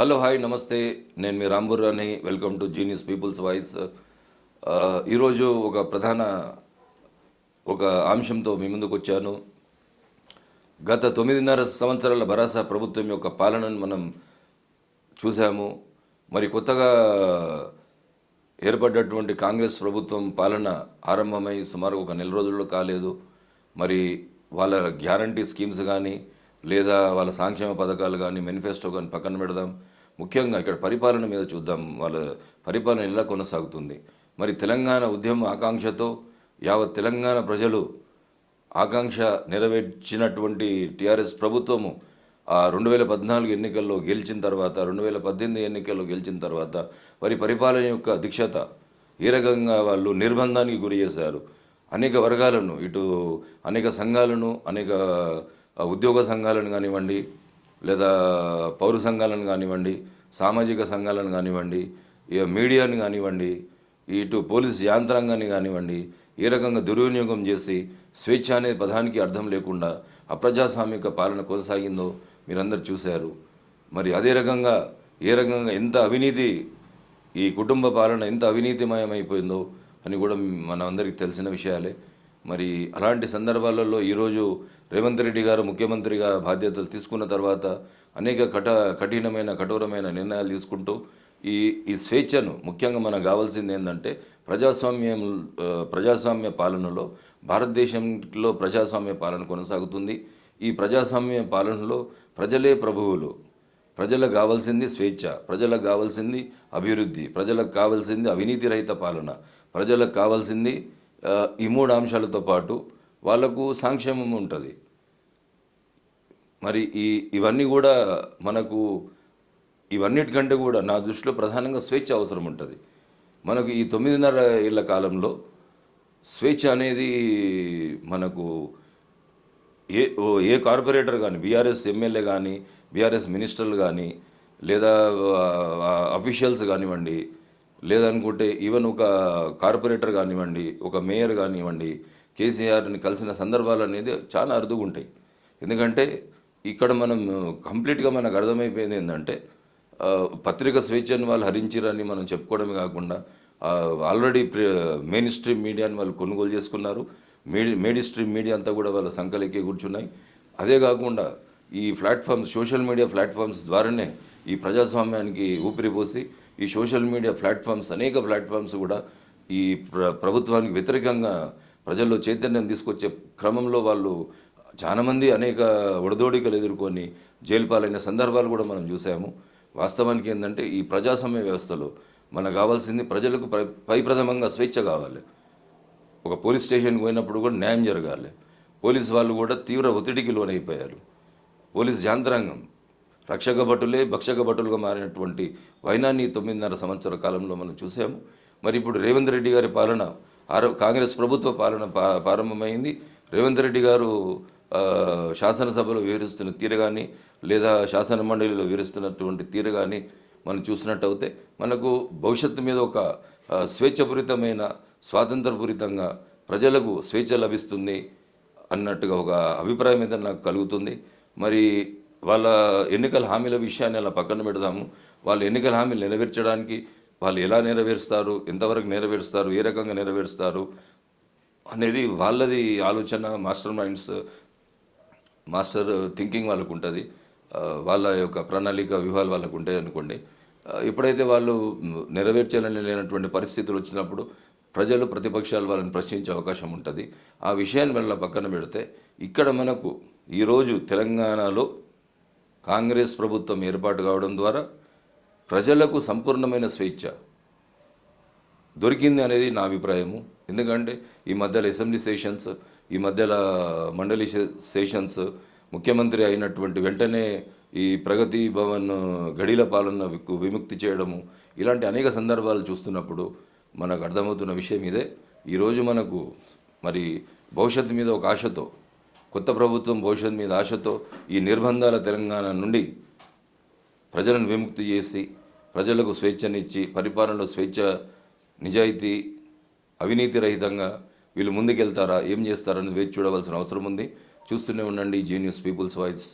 Hello hi నమస్తే. నేను మీ Ramburrani welcome to genius people's voice ఈరోజు ఒక ప్రధాన ఒక అంశంతో మీ ముందుకు వచ్చాను. గత తొమ్మిదిన్నర సంవత్సరాల భరాసా ప్రభుత్వం యొక్క పాలనను మనం చూసాము మరి కొత్తగా ఏర్పడ్డటువంటి కాంగ్రెస్ ప్రభుత్వం పాలన ఆరంభమై సుమారు ఒక నెల రోజుల్లో కాలేదు. మరి వాళ్ళ గ్యారంటీ స్కీమ్స్ కానీ లేదా వాళ్ళ సంక్షేమ పథకాలు కానీ మేనిఫెస్టో కానీ పక్కన పెడదాం. ముఖ్యంగా ఇక్కడ పరిపాలన మీద చూద్దాం. వాళ్ళ పరిపాలన ఎలా కొనసాగుతుంది? మరి తెలంగాణ ఉద్యమ ఆకాంక్షతో యావత్ తెలంగాణ ప్రజలు ఆకాంక్ష నెరవేర్చినటువంటి టీఆర్ఎస్ ప్రభుత్వము ఆ రెండు వేల పద్నాలుగు ఎన్నికల్లో గెలిచిన తర్వాత రెండు వేల పద్దెనిమిది ఎన్నికల్లో గెలిచిన తర్వాత వారి పరిపాలన యొక్క దీక్షత ఏ రకంగా వాళ్ళు నిర్బంధానికి గురి చేశారు? అనేక వర్గాలను ఇటు అనేక సంఘాలను అనేక ఉద్యోగ సంఘాలను కానివ్వండి లేదా పౌర సంఘాలను కానివ్వండి సామాజిక సంఘాలను కానివ్వండి ఇక మీడియాని కానివ్వండి ఇటు పోలీస్ యాంత్రాంగాన్ని కానివ్వండి ఏ రకంగా దుర్వినియోగం చేసి స్వేచ్ఛ అనే పదానికి అర్థం లేకుండా అప్రజాస్వామిక పాలన కొనసాగిందో మీరందరూ చూశారు. మరి అదే రకంగా ఏ రకంగా ఎంత అవినీతి ఈ కుటుంబ పాలన ఎంత అవినీతిమయమైపోయిందో అని కూడా మనందరికీ తెలిసిన విషయాలే. మరి అలాంటి సందర్భాలలో ఈరోజు రేవంత్ రెడ్డి గారు ముఖ్యమంత్రిగా బాధ్యతలు తీసుకున్న తర్వాత అనేక కట కఠినమైన కఠోరమైన నిర్ణయాలు తీసుకుంటూ ఈ ఈ స్వేచ్ఛను ముఖ్యంగా మనకు కావాల్సింది ఏంటంటే ప్రజాస్వామ్యం ప్రజాస్వామ్య పాలనలో భారతదేశంలో ప్రజాస్వామ్య పాలన కొనసాగుతుంది. ఈ ప్రజాస్వామ్య పాలనలో ప్రజలే ప్రభువులు. ప్రజలకు కావాల్సింది స్వేచ్ఛ ప్రజలకు కావాల్సింది అభివృద్ధి ప్రజలకు కావాల్సింది అవినీతి రహిత పాలన ప్రజలకు కావాల్సింది ఈ మూడు అంశాలతో పాటు వాళ్ళకు సంక్షేమం ఉంటుంది. మరి ఈ ఇవన్నీ కూడా మనకు ఇవన్నిటికంటే కూడా నా దృష్టిలో ప్రధానంగా స్వేచ్ఛ అవసరం ఉంటుంది. మనకు ఈ తొమ్మిదిన్నర ఏళ్ళ కాలంలో స్వేచ్ఛ అనేది మనకు ఏ ఓ ఏ కార్పొరేటర్ కానీ బీఆర్ఎస్ ఎమ్మెల్యే కానీ బీఆర్ఎస్ మినిస్టర్లు కానీ లేదా అఫీషియల్స్ కానివ్వండి లేదనుకుంటే ఈవెన్ ఒక కార్పొరేటర్ కానివ్వండి ఒక మేయర్ కానివ్వండి కేసీఆర్ని కలిసిన సందర్భాలు అనేది చాలా అరుదుగా ఉంటాయి ఎందుకంటే ఇక్కడ మనం కంప్లీట్గా మనకు అర్థమైపోయింది ఏంటంటే పత్రిక స్వేచ్ఛను వాళ్ళు హరించిరని మనం చెప్పుకోవడమే కాకుండా ఆల్రెడీ మెయిన్ స్ట్రీమ్ మీడియాని వాళ్ళు కొనుగోలు చేసుకున్నారు. మీడి మెయిన్ స్ట్రీమ్ మీడియా అంతా కూడా వాళ్ళ సంకలెక్కి కూర్చున్నాయి. అదే కాకుండా ఈ ప్లాట్ఫామ్స్ సోషల్ మీడియా ప్లాట్ఫామ్స్ ద్వారానే ఈ ప్రజాస్వామ్యానికి ఊపిరిపోసి ఈ సోషల్ మీడియా ప్లాట్ఫామ్స్ అనేక ప్లాట్ఫామ్స్ కూడా ఈ ప్ర ప్రభుత్వానికి వ్యతిరేకంగా ప్రజల్లో చైతన్యం తీసుకొచ్చే క్రమంలో వాళ్ళు చాలామంది అనేక ఒడదోడికలు ఎదుర్కొని జైలు పాలైన సందర్భాలు కూడా మనం చూసాము. వాస్తవానికి ఏంటంటే ఈ ప్రజాస్వామ్య వ్యవస్థలో మనకు కావాల్సింది ప్రజలకు పై పైప్రథమంగా స్వేచ్ఛ కావాలి. ఒక పోలీస్ స్టేషన్కి పోయినప్పుడు కూడా న్యాయం జరగాలి. పోలీస్ వాళ్ళు కూడా తీవ్ర ఒత్తిడికి లోనైపోయారు. పోలీస్ యాంత్రాంగం రక్షక భటులే భక్షక భటులుగా మారినటువంటి వైనాన్ని తొమ్మిదిన్నర సంవత్సర కాలంలో మనం చూసాము. మరి ఇప్పుడు రేవంత్ రెడ్డి గారి పాలన ఆరో కాంగ్రెస్ ప్రభుత్వ పాలన పా ప్రారంభమైంది. రేవంత్ రెడ్డి గారు శాసనసభలో వివరిస్తున్న తీరు కానీ లేదా శాసన మండలిలో వివరిస్తున్నటువంటి తీరు కానీ మనం చూసినట్టయితే మనకు భవిష్యత్తు మీద ఒక స్వేచ్ఛపూరితమైన స్వాతంత్రపూరితంగా ప్రజలకు స్వేచ్ఛ లభిస్తుంది అన్నట్టుగా ఒక అభిప్రాయం అయితే నాకు కలుగుతుంది. మరి వాళ్ళ ఎన్నికల హామీల విషయాన్ని అలా పక్కన పెడదాము. వాళ్ళు ఎన్నికల హామీలు నెరవేర్చడానికి వాళ్ళు ఎలా నెరవేరుస్తారు ఎంతవరకు నెరవేరుస్తారు ఏ రకంగా నెరవేరుస్తారు అనేది వాళ్ళది ఆలోచన మాస్టర్ మైండ్స్ మాస్టర్ థింకింగ్ వాళ్ళకు ఉంటుంది. వాళ్ళ యొక్క ప్రణాళిక వ్యూహాలు వాళ్ళకు ఉంటాయి అనుకోండి. ఎప్పుడైతే వాళ్ళు నెరవేర్చాలని లేనటువంటి పరిస్థితులు వచ్చినప్పుడు ప్రజలు ప్రతిపక్షాలు వాళ్ళని ప్రశ్నించే అవకాశం ఉంటుంది. ఆ విషయాన్ని మళ్ళీ పక్కన పెడితే ఇక్కడ మనకు ఈరోజు తెలంగాణలో కాంగ్రెస్ ప్రభుత్వం ఏర్పాటు కావడం ద్వారా ప్రజలకు సంపూర్ణమైన స్వేచ్ఛ దొరికింది అనేది నా అభిప్రాయము. ఎందుకంటే ఈ మధ్యలో అసెంబ్లీ సెషన్స్ ఈ మధ్యలో మండలి సెషన్స్ ముఖ్యమంత్రి అయినటువంటి వెంటనే ఈ ప్రగతి భవన్ గడిల పాలన విముక్తి చేయడము ఇలాంటి అనేక సందర్భాలు చూస్తున్నప్పుడు మనకు అర్థమవుతున్న విషయం ఇదే. ఈరోజు మనకు మరి భవిష్యత్తు మీద ఒక ఆశతో కొత్త ప్రభుత్వం భవిష్యత్ మీద ఆశతో ఈ నిర్బంధాల తెలంగాణ నుండి ప్రజలను విముక్తి చేసి ప్రజలకు స్వేచ్ఛనిచ్చి పరిపాలనలో స్వేచ్ఛ నిజాయితీ అవినీతి రహితంగా వీళ్ళు ముందుకెళ్తారా ఏం చేస్తారని వేచి చూడవలసిన అవసరం ఉంది. చూస్తూనే ఉండండి జీనియస్ పీపుల్స్ వాయిస్